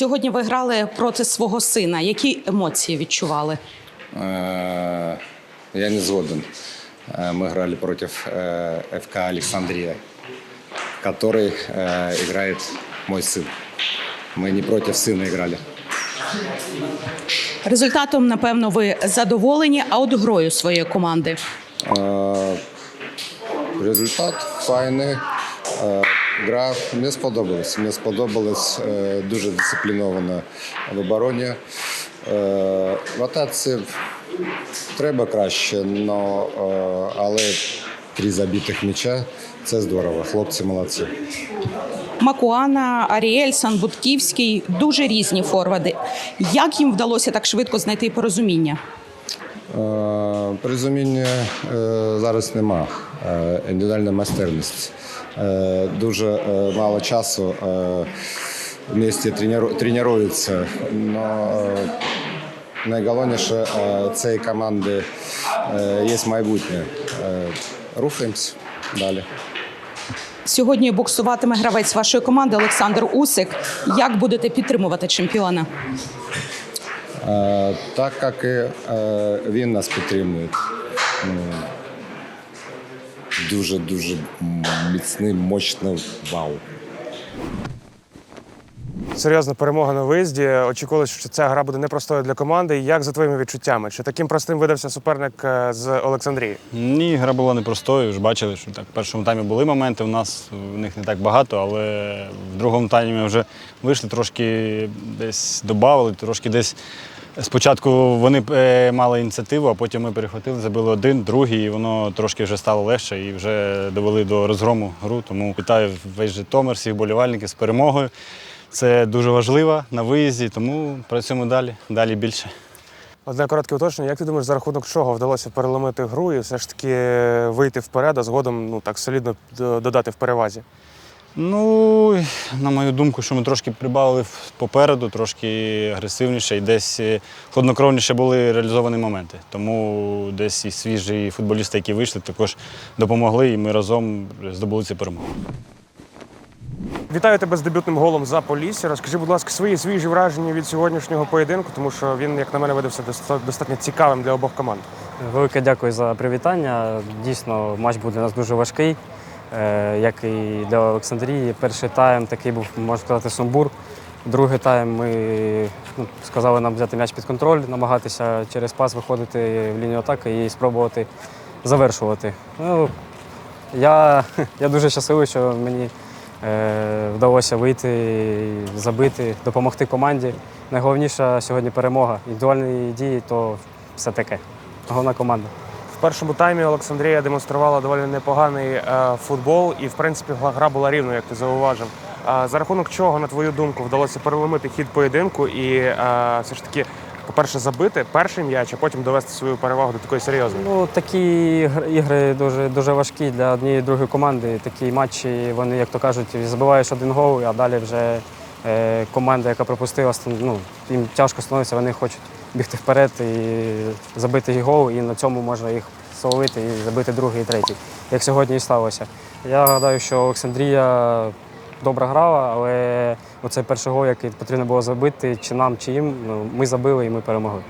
Сьогодні ви грали проти свого сина. Які емоції відчували? Э, Я не згоден. Э, Мы играли против э, ФК Александрия, который э, играет мой сын. Мы не против сына играли. Результатом, напевно, ви задоволені, а от грою своєї команди. Е, Результат файний. Гра мені сподобалась. Мені сподобалось е, дуже дисципліновано в обороні. Е, В атаці треба краще, е, але три забитих м'яча це здорово. Хлопці молодці. Макуана, Аріель, Санбутківський дуже різні форварди. Як їм вдалося так швидко знайти порозуміння? Е, Порозуміння е, зараз нема. Е, Індивідуальна майстерність. Дуже мало часу е, вместе тренуються. Но е, найголовніше цієї команди є майбутнє. Рухаємось далі. Сьогодні боксуватиме гравець вашої команди Олександр Усик. Як будете підтримувати чемпіона? Е, Так як і е, він нас підтримує. Ну, Дуже-дуже міцний, мощний вау. Серйозна перемога на виїзді. Очікували, що ця гра буде непростою для команди. Як за твоїми відчуттями? Чи таким простим видався суперник е, з Олександрії? Ні, гра була непростою. Ж бачили, що так в першому таймі були моменти. У нас в них не так багато, але в другому таймі ми вже вийшли, трошки десь додавали, трошки десь. Спочатку вони е, мали ініціативу, а потім ми перехватили, забили один, другий, і воно трошки вже стало легше і вже довели до розгрому гру. Тому вітаю весь Житомир, всіх болівальників з перемогою. Це дуже важливо на виїзді, тому працюємо далі, далі більше. Одне коротке уточнення. Як ти думаєш, за рахунок чого вдалося переломити гру і все ж таки вийти вперед, а згодом ну так солідно додати в перевазі? Ну, на мою думку, що ми трошки прибавили попереду, трошки агресивніше і десь е, хладнокровніше були реалізовані моменти. Тому десь і свіжі футболісти, які вийшли, також допомогли, і ми разом здобули цю перемогу. Вітаю тебе з дебютним голом за Полісся. Розкажи, будь ласка, свої свіжі враження від сьогоднішнього поєдинку, тому що він, як на мене, видався достатньо цікавим для обох команд. Велике дякую за привітання. Дійсно, матч був для нас дуже важкий, е, як і для Олександрії. Перший тайм такий був, можна сказати, сумбур. Другий тайм ми ну, сказали нам взяти м'яч під контроль, намагатися через пас виходити в лінію атаки і спробувати завершувати. Ну, я, я дуже щасливий, що мені вдалося вийти, забити, допомогти команді. Найголовніша сьогодні перемога. Індивідуальні дії то все таке. Головна команда. В першому таймі Олександрія демонструвала доволі непоганий е, футбол, і в принципі гра була рівною, як ти зауважив. А за рахунок чого, на твою думку, вдалося переломити хід поєдинку і е, все ж таки, по-перше, забити перший м'яч, а потім довести свою перевагу до такої серйозної. Ну, такі ігри дуже, дуже важкі для однієї другої команди. Такі матчі, вони, як то кажуть, забиваєш один гол, а далі вже е, команда, яка пропустила, ну, їм тяжко становиться, вони хочуть бігти вперед і забити гол, і на цьому можна їх соловити і забити другий і третій, як сьогодні і сталося. Я гадаю, що Олександрія добре грала, але оцей перший гол, який потрібно було забити, чи нам, чи їм, ну, ми забили і ми перемогли.